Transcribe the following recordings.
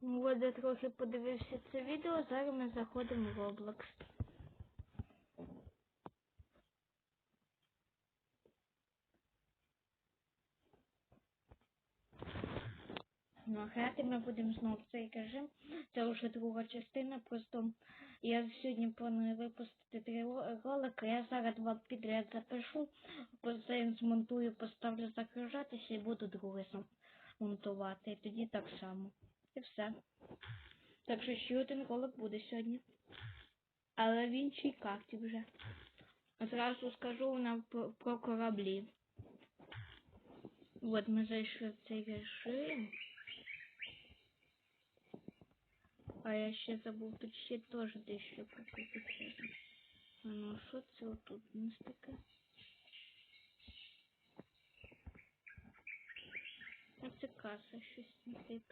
Ну, от я трохи подивився це відео, зараз ми заходимо в Roblox. Ну, а грати ми будемо знову цей режим. Це вже друга частина. Просто я сьогодні планую випустити три ро- ролики. Я зараз два підряд запишу, потім змонтую, поставлю загружатися і буду другий монтувати. І тоді так само. І все. Так що ще один ролик буде сьогодні. Але в іншій карті вже. Зразу скажу нам про, про кораблі. От ми зайшли в цей режим. А я ще забув тут ще теж дещо прокрутити. А ну що це отут у нас таке? А це каса щось не тип.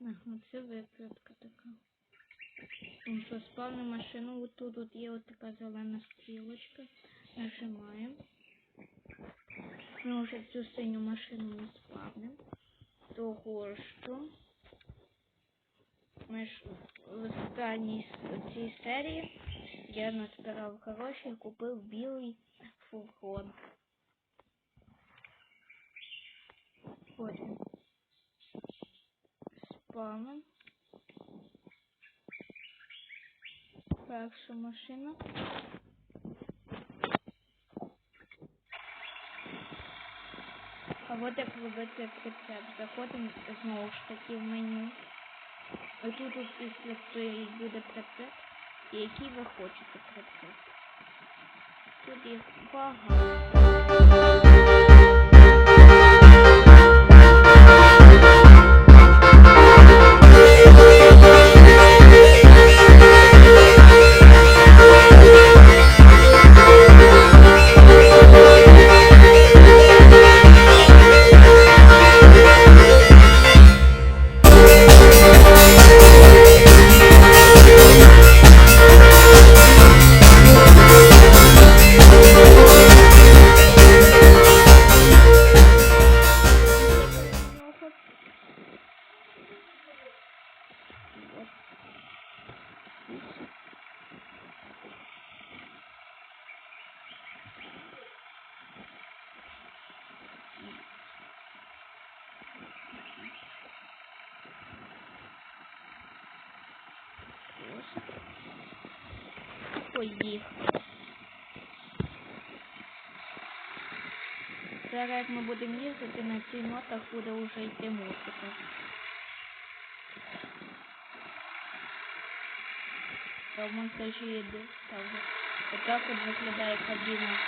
Ага, це викрутка така. Тому що спавну машину, от тут от є от така зелена стрілочка. Нажимаємо. Ми вже цю синю машину не спавним. Того що ми ж в останній цій серії я назбирав гроші і купив білий фургон. Потім спавним. Перша машина. А от як робити прицеп. Заходимо знову ж таки в меню. І тут от після стоїть буде прицеп. І який ви хочете прицеп. Тут їх багато. Поїхали. Зараз як ми будемо їздити, на цих нотах буде вже йти музика. Та в монтажі йде. Так, отак от виглядає кабіна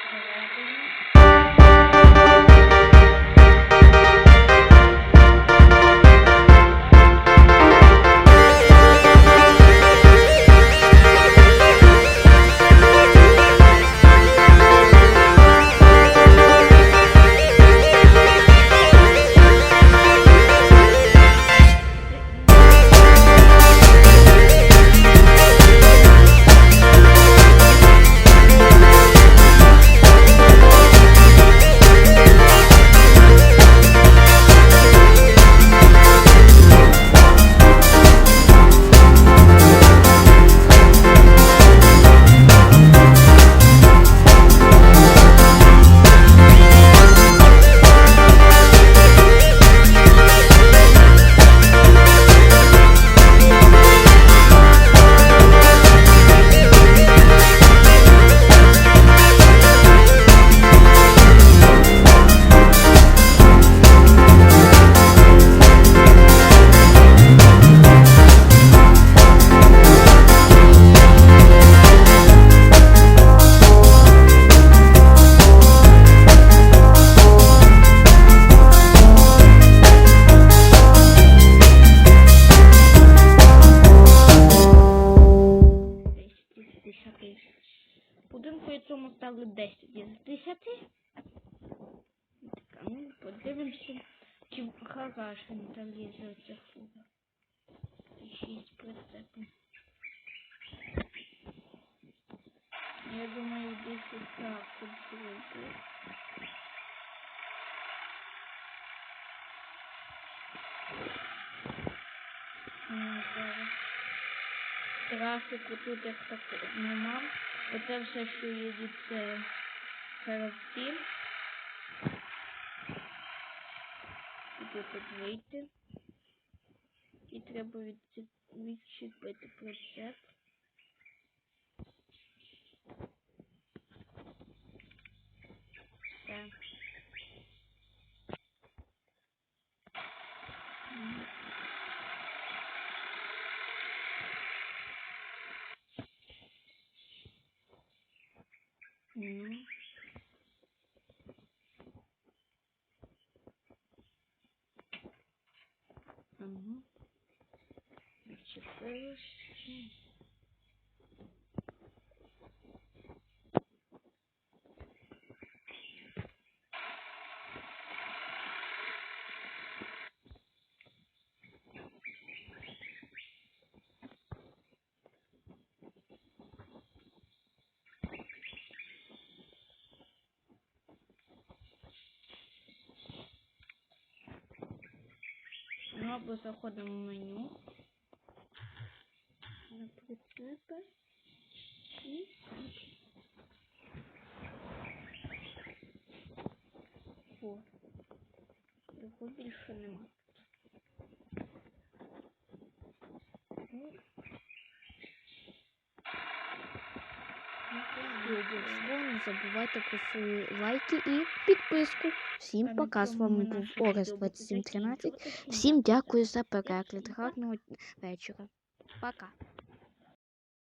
Цьому ставлю 10 із 10. Так, а ну подивимося, чи в гараж він залізе оця фура. 6 прицепів. Я думаю, десь отак от зробити. Ну. Трафіку тут як так нема. Оце все, що їде, це гравці. Тут тут вийти. І треба відці- відчепити прицеп. Hum. Uhum. 26. Або заходимо в меню. На прицепи. І. Його більше нема. Ну. І обов'язково не забувайте про свої лайки і підписку. Всім пока. З вами був Орест 2713. Всім дякую за перегляд. Гарного вечора. Пока.